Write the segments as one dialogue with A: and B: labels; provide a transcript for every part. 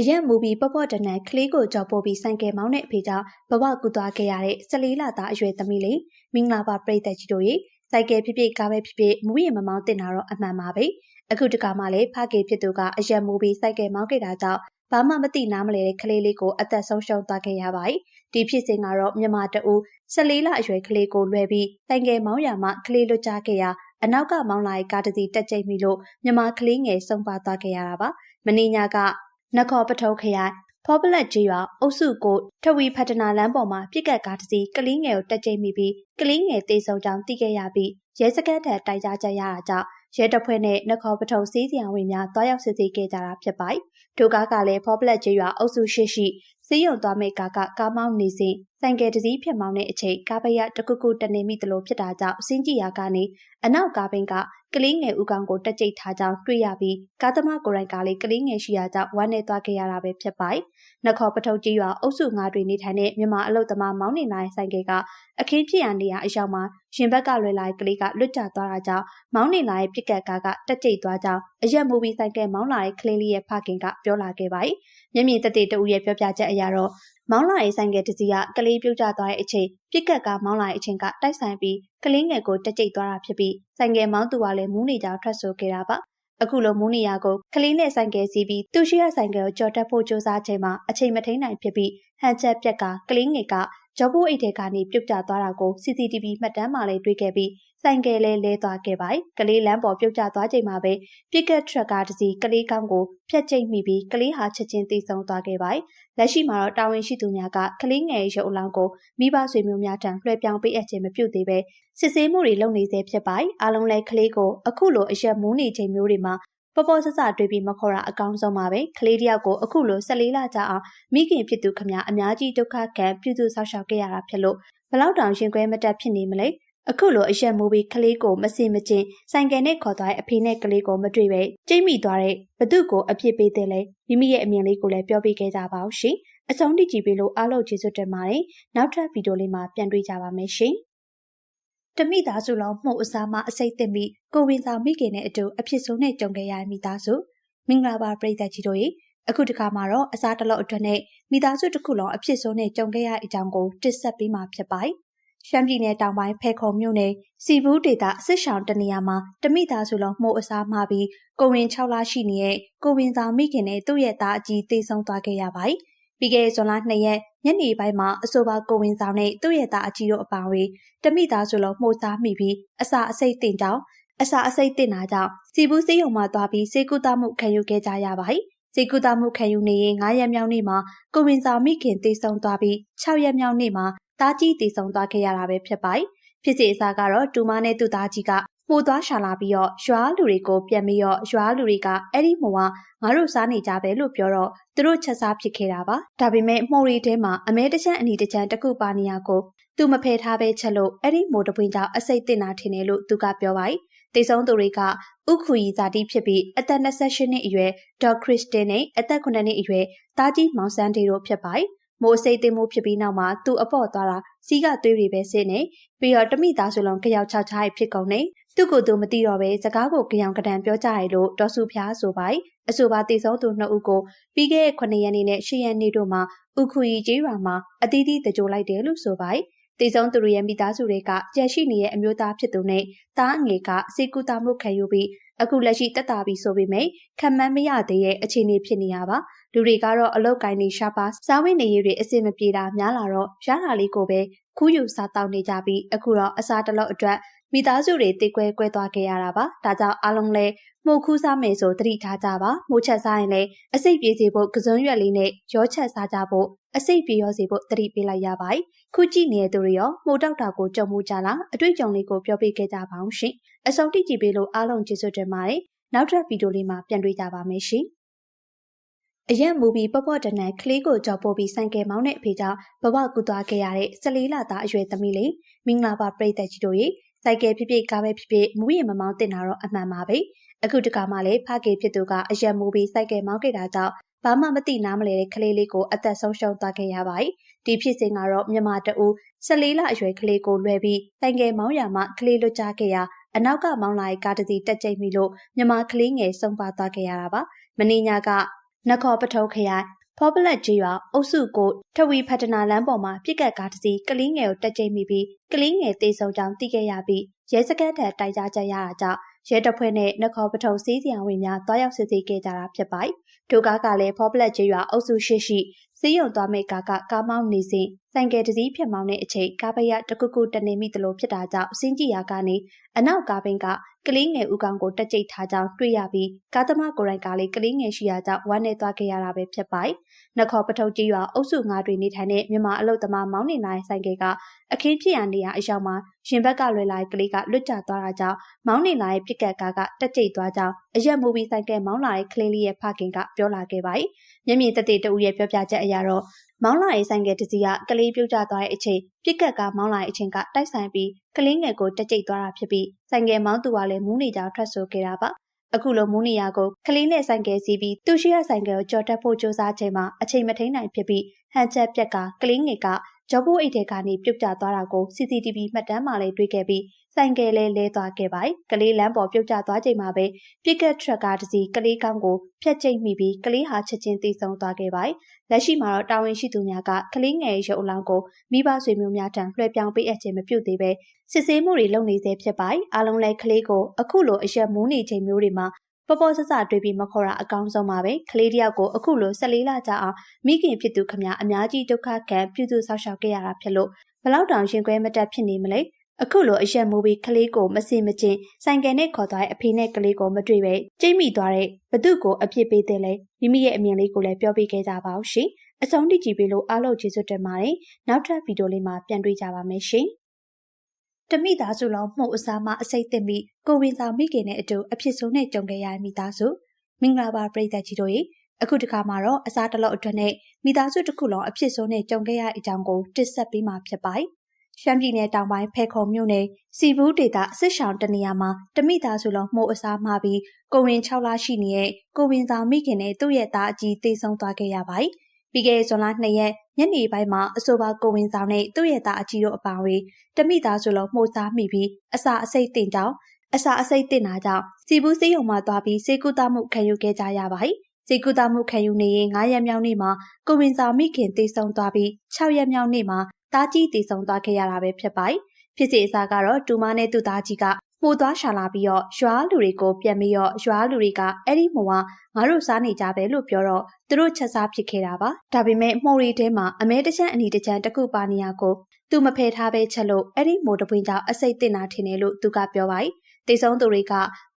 A: အရက်မူပြီးပေါ့ပေါ့တနန်ကလေးကိုကြော်ပို့ပြီးဆိုင်ကယ်မောင်းတဲ့အဖေကြောင့်ဘဝကူသွားခဲ့ရတဲ့14လသားအရွယ်သမီးလေးမင်္ဂလာပါပရိသတ်ကြီးတို့ရေစိုက်ကယ်ဖြစ်ဖြစ်ကားပဲဖြစ်ဖြစ်မူရမမောင်းတင်တာတော့အမှန်ပါပဲအခုတခါမှလည်းဖကေဖြစ်သူကအရက်မူပြီးစိုက်ကယ်မောင်းခဲ့တာကြောင့်ဘာမှမသိနားမလဲတဲ့ကလေးလေးကိုအသက်ဆုံးရှုံးသွားခဲ့ရပါတယ်ဒီဖြစ်စဉ်ကတော့မြန်မာတအူ14လအရွယ်ကလေးကိုလွှဲပြီးတိုင်ငယ်မောင်းရမှကလေးလွတ်ကြခဲ့ရာအနောက်ကမောင်းလာတဲ့ကားတစ်စီးတက်ကျိတ်မိလို့မြန်မာကလေးငယ်ဆုံးပါသွားခဲ့ရတာပါမင်းညာက နခေါပထုံခရိုင်ဖောပလက်ကြီးရွာအုပ်စုကိုထဝီဖတ်တနာလမ်းပေါ်မှာပြစ်ကတ်ကားတစ်စီးကလေးငယ်ကိုတက်ကျိတ်မိပြီးကလေးငယ်တေဆုံကြောင်းသိခဲ့ရပြီးရဲစခန်းထံတိုက်ကြားချက်ရတာကြောင့်ရဲတပ်ဖွဲ့နဲ့နခေါပထုံစီးစီအောင်ဝင်များတွားရောက်စစ်ဆေးခဲ့ကြတာဖြစ်ပါတယ်။ဒုကားကလည်းဖောပလက်ကြီးရွာအုပ်စုရှိရှိ စီးရုံသွားမဲ့ကားကကားမောင်းနေစဉ်ဆိုင်ကယ်တစ်စီးဖြတ်မောင်းတဲ့အချိန်ကားပရတခုခုတနေမိသလိုဖြစ်တာကြောင့်စင်းကြည့်ရာကနေအနောက်ကားဘင်းကကလေးငယ်ဦးကောင်ကိုတက်ကြိတ်ထားကြောင်းတွေ့ရပြီးကားသမားကိုယ်တိုင်ကလည်းကလေးငယ်ရှိရာကြောင့်ဝမ်းနေသွားခဲ့ရတာပဲဖြစ်ပါတယ်။ နခေါပထုပ်ကြီးရွာအုပ်စုငါးတွေနေထိုင်တဲ့မြန်မာအလုတ်သမားမောင်းနေနိုင်ဆိုင်ကယ်ကအခင်းဖြစ်ရနေရာအရောက်မှာရင်ဘက်ကလွယ်လာတဲ့ကလေးကလွတ်ကျသွားတာကြောင့်မောင်းနေလာတဲ့ပြစ်ကတ်ကားကတက်ကြိတ်သွားကြောင်းအရက်မူပြီးဆိုင်ကယ်မောင်းလာတဲ့ကလေးလေးရဲ့ဖခင်ကပြောလာခဲ့ပါတယ်။မျက်မြင်သက်သေတဦးရဲ့ပြောပြချက်အရတော့မောင်းလာရေးဆိုင်ကတစီကကလေးပြုတ်ကျသွားတဲ့အချိန်ပြစ်ကတ်ကမောင်းလာတဲ့အချိန်ကတိုက်ဆိုင်ပြီးကလေးငယ်ကိုတက်ကြိတ်သွားတာဖြစ်ပြီးဆိုင်ကယ်မောင်းသူကလည်းမူးနေကြထွက်ဆိုခဲ့တာပါ အခုလိုမူးနေရကိုကလေးနဲ့ဆိုင်ကယ်စီးပြီးသူရှိရဆိုင်ကယ်ကိုကြော်တက်ဖို့ကြိုးစားချိန်မှာအချိန်မထိန်နိုင်ဖြစ်ပြီးဟန်ချက်ပြက်ကကလေးငယ်ကဂျော်ဘိုးအိတ်ထဲကနေပြုတ်ကျသွားတာကို CCTV မှတ်တမ်းမှာလည်းတွေ့ခဲ့ပြီး ဆိုင်ကယ်လည်းလဲသွားခဲ့ပါတယ်။ကလေးလမ်းပေါ်ပြုတ်ကျသွားချိန်မှာပဲပြစ်ကတ်ထရက်ကားတစ်စီးကလေးကောင်းကိုဖျက်ကျိတ်မိပြီးကလေးဟာချက်ချင်းသေဆုံးသွားခဲ့ပါတယ်။လက်ရှိမှာတော့တာဝန်ရှိသူများကကလေးငယ်ရုပ်အလောင်းကိုမိဘဆွေမျိုးများထံလွှဲပြောင်းပေးအပ်ခြင်းမပြုသေးပဲစစ်ဆေးမှုတွေလုပ်နေသေးဖြစ်ပါတယ်။အားလုံးလည်းကလေးကိုအခုလိုအရက်မူးနေချိန်မျိုးတွေမှာပေါ်ပေါ်ဆဆတွေ့ပြီးမခေါ်တာအကောင်းဆုံးပါပဲကလေးတယောက်ကိုအခုလို14လကြာအောင်မိခင်ဖြစ်သူခမအများကြီးဒုက္ခခံပြုစုဆောက်ရှောက်ခဲ့ရတာဖြစ်လို့ဘလောက်တောင်ရှင်ခွဲမတက်ဖြစ်နေမလဲ အခုလိုအရက်မူပြီးကလေးကိုမစင်မကျင်ဆိုင်ကယ်နဲ့ခေါ်သွားတဲ့အဖေနဲ့ကလေးကိုမတွေ့ပဲကျိတ်မိသွားတဲ့ဘသူကိုအပြစ်ပေးတဲ့လဲမိမိရဲ့အမြင်လေးကိုလည်းပြောပြခဲ့ကြပါဦးရှင်အဆုံးထိကြည့်ပေးလို့အားလုံးကျေးဇူးတင်ပါတယ်နောက်ထပ်ဗီဒီယိုလေးမှာပြန်တွေ့ကြပါမယ်ရှင်တမိသားစုလုံးမှုအစားမှအစိတ်သိမ့်ပြီးကိုဝင်စာမိခင်နဲ့အတူအဖြစ်ဆုံးနဲ့ကြုံခဲ့ရမိသားစုမင်္ဂလာပါပရိသတ်ကြီးတို့ရေအခုတခါမှာတော့အစားတလို့အတွက်နဲ့မိသားစုတစ်ခုလုံးအဖြစ်ဆုံးနဲ့ကြုံခဲ့ရတဲ့အကြောင်းကိုတစ်ဆက်ပေးမှာဖြစ်ပါတယ် ရှမ်းပြည်နယ်တောင်ပိုင်းဖဲခုံမြို့နယ်စီဘူးဒေတာစစ်ဆောင်တနေရာမှာတမိသားစုလုံးမှုအစားမှာပြီးကိုဝင်6လရှိနေတဲ့ကိုဝင်စာမိခင်နဲ့သူ့ရဲ့သားအကြီးသေဆုံးသွားခဲ့ရပါတယ်ပြီးခဲ့တဲ့ဇွန်လ2ရက်ညနေပိုင်းမှာအဆိုပါကိုဝင်ဆောင်နဲ့သူ့ရဲ့သားအကြီးတို့အပါအဝင်တမိသားစုလုံးမှုစားမိပြီးအစာအစိတ်တင်ကြောင်းအစာအစိတ်တင်တာကြောင့်စီဘူးစေးရုံမှာသွားပြီးစေကူတာမှုခံယူခဲ့ကြရပါတယ်စေကူတာမှုခံယူနေရင်9ရက်မြောက်နေ့မှာကိုဝင်စာမိခင်တေဆုံသွားပြီး6ရက်မြောက်နေ့မှာ တားကြီးတေဆုံသွားခဲ့ရတာပဲဖြစ်ပါတယ်ဖြစ်စီအစားကတော့တူမနဲ့သူ့သားကြီးကပိုသွားရှာလာပြီးတော့ရွာလူတွေကိုပြန်ပြီးတော့ရွာလူတွေကအဲ့ဒီမိုကငါတို့စားနေကြပဲလို့ပြောတော့သူတို့ချက်စားဖြစ်ခဲ့တာပါဒါပေမဲ့မှုရီထဲမှာအမဲတချမ်းအနီတချမ်းတစ်ခုပါနေရကိုသူမဖယ်ထားပဲချက်လို့အဲ့ဒီမိုတပွင့်ကြောင့်အစိတ်တင်တာထင်တယ်လို့သူကပြောပါတယ်တေဆုံးသူတွေကဥခုရီဇာတိဖြစ်ပြီးအသက်28နှစ်အရွယ်ဒေါ်ခရစ်စတင်နဲ့အသက်9နှစ်အရွယ်တာကြီးမောင်စန်းတေတို့ဖြစ်ပါတယ် မိုးစိတ်သိမ်းမှုဖြစ်ပြီးနောက်မှာသူ့အပေါ့သွားတာစီးကသွေးတွေပဲစစ်နေပြီးတော့တမိသားစုလုံးကြောက်ချောက်ချားဖြစ်ကုန်နေသူ့ကိုယ်သူမသိတော့ပဲစကားကိုကြောင်ကဒံပြောကြရလို့တော်စုဖျားဆိုပိုင်အဆိုပါတည်ဆုံးသူနှစ်ဦးကိုပြီးခဲ့တဲ့9ရက်နေ့နဲ့10ရက်နေ့တို့မှာဥခုရီကျေးရွာမှာအသီးသီးတကြိုလိုက်တယ်လို့ဆိုပိုင်တည်ဆုံးသူရဲ့မိသားစုတွေကကြက်ရှိနေတဲ့အမျိုးသားဖြစ်သူနဲ့တားအငယ်ကစေကူတာမှုခံယူပြီး အခုလက်ရှိတက်တာပြီးဆိုပေမဲ့ခံမှန်းမရသေးတဲ့အခြေအနေဖြစ်နေရပါလူတွေကတော့အလောက်ကိုင်းနေရှာပါစားဝိနေရည်တွေအစင်မပြေတာများလာတော့ရတာလေးကိုပဲခူးယူစားတောက်နေကြပြီးအခုတော့အစားတလောက်အတွက်မိသားစုတွေတိတ်ကွဲကွဲသွားခဲ့ရတာပါဒါကြောင့်အားလုံးလည်းမှုခူးစားမယ်ဆိုသတိထားကြပါမိုးချက်စားရင်လည်းအစိတ်ပြေးစေဖို့ကစွန်းရွက်လေးနဲ့ရောချက်စားကြဖို့အစိတ်ပြေရောစေဖို့သတိပေးလိုက်ရပါတယ်ခုကြည့်နေတဲ့သူတွေရောမှုတောက်တာကိုကြုံမှုကြလားအတွေ့အကြုံလေးကိုပြောပြခဲ့ကြပါအောင်ရှင် အဆုံးထိကြည့်ပေးလို့အားလုံးကျေးဇူးတင်ပါတယ်နောက်ထပ်ဗီဒီယိုလေးမှာပြန်တွေ့ကြပါမယ်ရှင်အရက်မူပြီးပေါ့ပေါ့တနန်ကလေးကိုကြော်ပို့ပြီးဆိုင်ကယ်မောင်းတဲ့အဖေကြောင့်ဘဝကူသွားခဲ့ရတဲ့14လသားအရွယ်သမီးလေးမင်္ဂလာပါပရိသတ်ကြီးတို့ရေဆိုင်ကယ်ဖြစ်ဖြစ်ကားပဲဖြစ်ဖြစ်မူရမမောင်းတင်တာတော့အမှန်ပါပဲအခုတခါမှလည်းဖကေဖြစ်သူကအရက်မူပြီးဆိုင်ကယ်မောင်းခဲ့တာကြောင့်ဘာမှမသိနားမလဲတဲ့ကလေးလေးကိုအသက်ဆုံးရှုံးသွားခဲ့ရပါတယ်ဒီဖြစ်စဉ်ကတော့မြန်မာတအူ14လအရွယ်ကလေးကိုလွှဲပြီးဆိုင်ကယ်မောင်းရမှကလေးလွတ်ကြခဲ့ရာ အနောက်ကမောင်းလာတဲ့ကားတစ်စီးတက်ကျိတ်မိလို့မြန်မာကလေးငယ်ဆုံးပါသွားခဲ့ရတာပါမင်းညာကနခေါပထုံခရိုင်ဖောပလက်ကြီးရွာအုပ်စုကိုထဝီဖတ်တနာလမ်းပေါ်မှာပြစ်ကတ်ကားတစ်စီးကလေးငယ်ကိုတက်ကျိတ်မိပြီးကလေးငယ်တေဆုံကြောင်းသိခဲ့ရပြီးရဲစခန်းထံတိုက်ကြားချက်ရတာကြောင့်ရဲတပ်ဖွဲ့နဲ့နခေါပထုံစီးစီယံဝင်များတွားရောက်စစ်ဆေးခဲ့ကြတာဖြစ်ပါတယ်။ဒုကားကလည်းဖောပလက်ကြီးရွာအုပ်စုရှိရှိစီးရုံသွားမိကားကကားမောင်းနေစဉ် ဆိုင်ကယ်တစ်စီးဖြတ်မောင်းတဲ့အချိန်ကားပရတခုခုတနေမိသလိုဖြစ်တာကြောင့်စင်းကြည့်ရာကနေအနောက်ကားဘင်းကကလေးငယ်ဦးကောင်ကိုတက်ကြိတ်ထားကြောင်းတွေ့ရပြီးကားသမားကိုယ်တိုင်ကလည်းကလေးငယ်ရှိရာကြောင့်ဝမ်းနဲ့သွားခဲ့ရတာပဲဖြစ်ပါတယ်။နခေါပထုံကြီးရွာအုပ်စုငါးတွင်နေထိုင်တဲ့မြန်မာအလုတ်သမားမောင်းနေနိုင်ဆိုင်ကယ်ကအခင်းဖြစ်ရနေရအရောက်မှာရှင်ဘက်ကလွယ်လာတဲ့ကလေးကလွတ်ကျသွားတာကြောင့်မောင်းနေလာတဲ့ပြစ်ကတ်ကားကတက်ကြိတ်သွားကြောင်းအရက်မူပြီးဆိုင်ကယ်မောင်းလာတဲ့ကလေးလေးရဲ့ဖခင်ကပြောလာခဲ့ပါတယ်။မျက်မြင်သက်သေတဦးရဲ့ပြောပြချက်အရတော့ မောင်းလာရေးဆိုင်ကယ်တစ်စီးကကလေးပြုတ်ကျသွားတဲ့အချိန်ပြစ်ကတ်ကမောင်းလာတဲ့အချိန်ကတိုက်ဆိုင်ပြီးကလေးငယ်ကိုတက်ကြိတ်သွားတာဖြစ်ပြီးဆိုင်ကယ်မောင်းသူကလည်းမူးနေကြောင်ထွက်ဆိုခဲ့တာပါအခုလိုမူးနေရကိုကလေးနဲ့ဆိုင်ကယ်စီးပြီးသူရှိရဆိုင်ကယ်ကိုကြော်တက်ဖို့ကြိုးစားချိန်မှာအချိန်မထိန်နိုင်ဖြစ်ပြီးဟန်ချက်ပြက်ကကလေးငယ်ကဂျော်ဘိုးအိတ်ထဲကနေပြုတ်ကျသွားတာကို CCTV မှတ်တမ်းမှာလည်းတွေ့ခဲ့ပြီး ဆိုင်ကယ်လည်းလဲသွားခဲ့ပါတယ်။ကလေးလမ်းပေါ်ပြုတ်ကျသွားချိန်မှာပဲပစ်ကတ်ထရက်ကားတစ်စီးကလေးကောင်းကိုဖျက်ကျိတ်မိပြီးကလေးဟာချက်ချင်းသေဆုံးသွားခဲ့ပါတယ်။လက်ရှိမှာတော့တာဝန်ရှိသူများကကလေးငယ်ရုပ်အလောင်းကိုမိဘဆွေမျိုးများထံလွှဲပြောင်းပေးအပ်ခြင်းမပြုသေးပဲစစ်ဆေးမှုတွေလုပ်နေသေးဖြစ်ပါတယ်။အားလုံးလည်းကလေးကိုအခုလိုအရက်မူးနေချိန်မျိုးတွေမှာပေါ်ပေါ်ဆဆတွေ့ပြီးမခေါ်တာအကောင်းဆုံးပါပဲကလေးတယောက်ကိုအခုလို14လကြာအောင်မိခင်ဖြစ်သူခမအများကြီးဒုက္ခခံပြုစုဆောက်ရှောက်ခဲ့ရတာဖြစ်လို့ဘလောက်တောင်ရှင်ခွဲမတက်ဖြစ်နေမလဲ အခုလိုအရက်မူပြီးကလေးကိုမစင်မချင်းဆိုင်ကယ်နဲ့ခေါ်သွားတဲ့အဖေနဲ့ကလေးကိုမတွေ့ပဲကျိတ်မိသွားတဲ့ဘသူကိုအပြစ်ပေးတဲ့လဲမိမိရဲ့အမြင်လေးကိုလည်းပြောပြခဲ့ကြပါဦးရှင်အဆုံးထိကြည့်ပေးလို့အားလုံးကျေးဇူးတင်ပါတယ်နောက်ထပ်ဗီဒီယိုလေးမှာပြန်တွေ့ကြပါမယ်ရှင်တမိသားစုလုံးမှုအစားမအစိတ်သိမိကိုဝင်ဆောင်မိခင်နဲ့အတူအဖြစ်ဆုံးနဲ့ကြုံခဲ့ရမိသားစုမင်္ဂလာပါပရိသတ်ကြီးတို့ရေအခုတခါမှာတော့အစားတလို့အတွက်နဲ့မိသားစုတစ်ခုလုံးအဖြစ်ဆုံးနဲ့ကြုံခဲ့ရတဲ့အကြောင်းကိုတစ်ဆက်ပေးမှာဖြစ်ပါတယ် ရှမ်းပြည်နယ်တောင်ပိုင်းဖဲခုံမြို့နယ်စီဘူးဒေတာအစ်ရှောင်းတနေရာမှာတမိသားစုလုံးမှုအစားမှာပြီးကိုဝင်6လရှိနေတဲ့ကိုဝင်ဆောင်မိခင်နဲ့သူ့ရဲ့သားအကြီးတေဆုံးသွားခဲ့ရပါတယ်ပြီးခဲ့တဲ့ဇွန်လ2ရက်ညနေပိုင်းမှာအဆိုပါကိုဝင်ဆောင်နဲ့သူ့ရဲ့သားအကြီးတို့အပါအဝင်တမိသားစုလုံးမှုစားမိပြီးအစာအစိတ်တင်ကြောင်းအစာအစိတ်တင်တာကြောင့်စီဘူးစေးရုံမှာသွားပြီးစေကူတာမှုခံယူခဲ့ကြရပါတယ်စေကူတာမှုခံယူနေရင်9ရက်မြောက်နေ့မှာကိုဝင်ဆောင်မိခင်တေဆုံးသွားပြီး6ရက်မြောက်နေ့မှာ တားကြီးတည်ဆုံသွားခဲ့ရတာပဲဖြစ်ပါတယ်။ဖြစ်စီအစားကတော့တူမနဲ့သူ့သားကြီးကပို့သွားရှာလာပြီးတော့ရွာလူတွေကိုပြန်ပြီးတော့ရွာလူတွေကအဲ့ဒီမို့ကငါတို့စားနေကြပဲလို့ပြောတော့သူတို့ချက်စားဖြစ်ခဲ့တာပါ။ဒါပေမဲ့မှုရီထဲမှာအမဲတချမ်းအနီတချမ်းတခုပါနေရကိုသူမဖယ်ထားပဲချက်လို့အဲ့ဒီမို့တပွင့်ကြောင့်အစိတ်တင်တာထင်တယ်လို့သူကပြောပါတယ်။တေဆုံးသူတွေက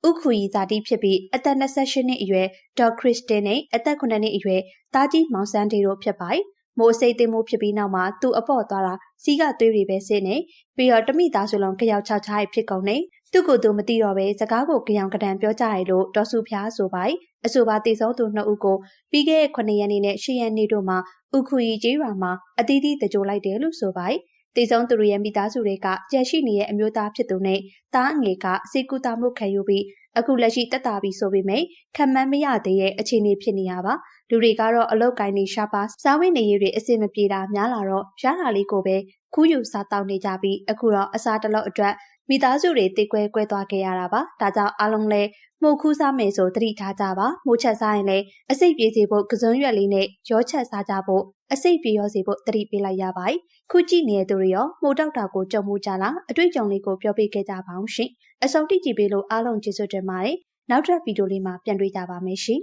A: ဥခူရီဇာတိဖြစ်ပြီးအသက်28နှစ်အရွယ်ဒေါ်ခရစ်စတင်နဲ့အသက်9နှစ်အရွယ်တာကြီးမောင်စန်းတီတို့ဖြစ်ပါတယ်။ မိုးစိတ်သိမ်းမှုဖြစ်ပြီးနောက်မှာသူ့အပေါ့သွားတာစီးကသွေးတွေပဲဆင်းနေပြီးတော့တမိသားစုလုံးကြောက်ချချားဖြစ်ကုန်နေသူ့ကိုယ်သူမသိတော့ပဲစကားကိုကြောင်ကတန်ပြောကြရလို့ဒေါ်စုဖျားဆိုပိုင်အဆိုပါတည်ဆုံးသူနှစ်ဦးကိုပြီးခဲ့တဲ့9ရက်နေ့နဲ့10ရက်နေ့တို့မှာဥခုရီကျေးရွာမှာအသီးသီးတကြိုလိုက်တယ်လို့ဆိုပိုင်တည်ဆုံးသူတွေရဲ့မိသားစုတွေကကြက်ရှိနေတဲ့အမျိုးသားဖြစ်သူနဲ့တားငယ်ကစေကူတာမှုခံယူပြီး အခုလက်ရှိတက်တာပြီဆိုပေမဲ့ခံမှန်းမရသေးတဲ့အခြေအနေဖြစ်နေရပါလူတွေကတော့အလောက်ကိုင်းနေရှာပါစားဝတ်နေရေးတွေအဆင်မပြေတာများလာတော့ရတာလေးကိုပဲခူးယူစားတောင်းနေကြပြီးအခုတော့အစားတလောက်အတွက် မိသားစုတွေတိတ်ကွဲကွဲသွားခဲ့ရတာပါဒါကြောင့်အားလုံးလည်းမှုခူးစားမယ်ဆိုသတိထားကြပါမှုချက်စားရင်လည်းအစိတ်ပြေစေဖို့ကစွန်းရွက်လေးနဲ့ရောချက်စားကြဖို့အစိတ်ပြေရောစေဖို့သတိပေးလိုက်ရပါတယ်ခုကြည့်နေတဲ့သူတွေရောမှုတောက်တာကိုကြုံမှုကြလားအတွေ့အကြုံလေးကိုပြောပြခဲ့ကြပါအောင်ရှင်အစုံတိကြည့်ပေးလို့အားလုံးကျေးဇူးတင်ပါတယ်နောက်ထပ်ဗီဒီယိုလေးမှာပြန်တွေ့ကြပါမယ်ရှင်